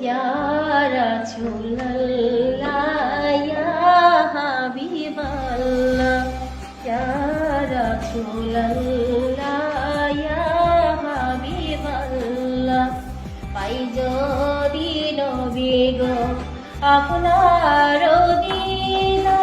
ইয়া রাসূলুল্লাহ ইয়া হাবিবাল্লাহ ইয়া রাসূলুল্লাহ ইয়া হাবিবাল্লাহ পাই আপনার দিদার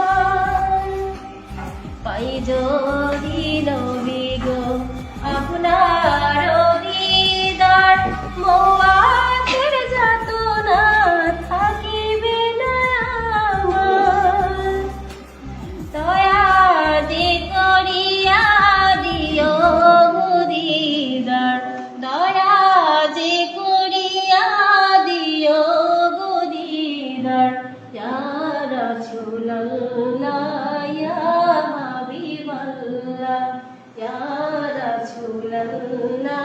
রাসূলুল্লাহ ইয়া হাবিবাল্লাহ ইয়া রাসূলুল্লাহ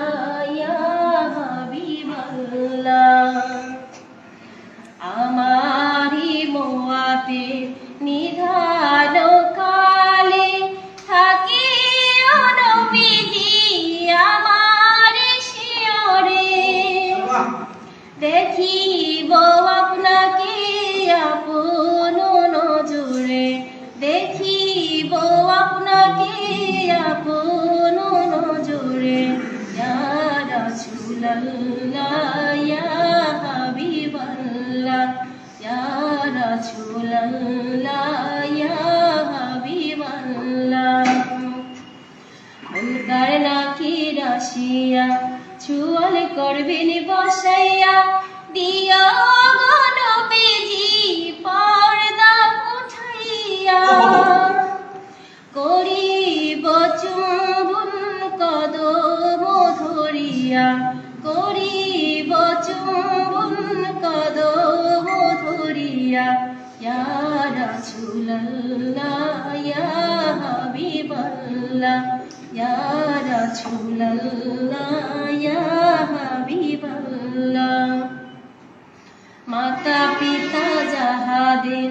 রাসূলুল্লাহ ইয়া হাবিবাল্লাহ, ইয়া রাসূলুল্লাহ ইয়া হাবিবাল্লাহ। মুনকার নাকি রাশিয়া, চুয়াল করবেন বসাইয়া দিয়া গণবেজি পর্দা উঠাইয়া। করিব চুম্বন কদম ধরিয়া করিব চুম্বন কদম ধরিয়া ইয়া রাসূলুল্লাহ ইয়া হাবিবাল্লাহ ইয়া রাসূলুল্লাহ ইয়া হাবিবাল্লাহ। মাতা পিতা যাহাদের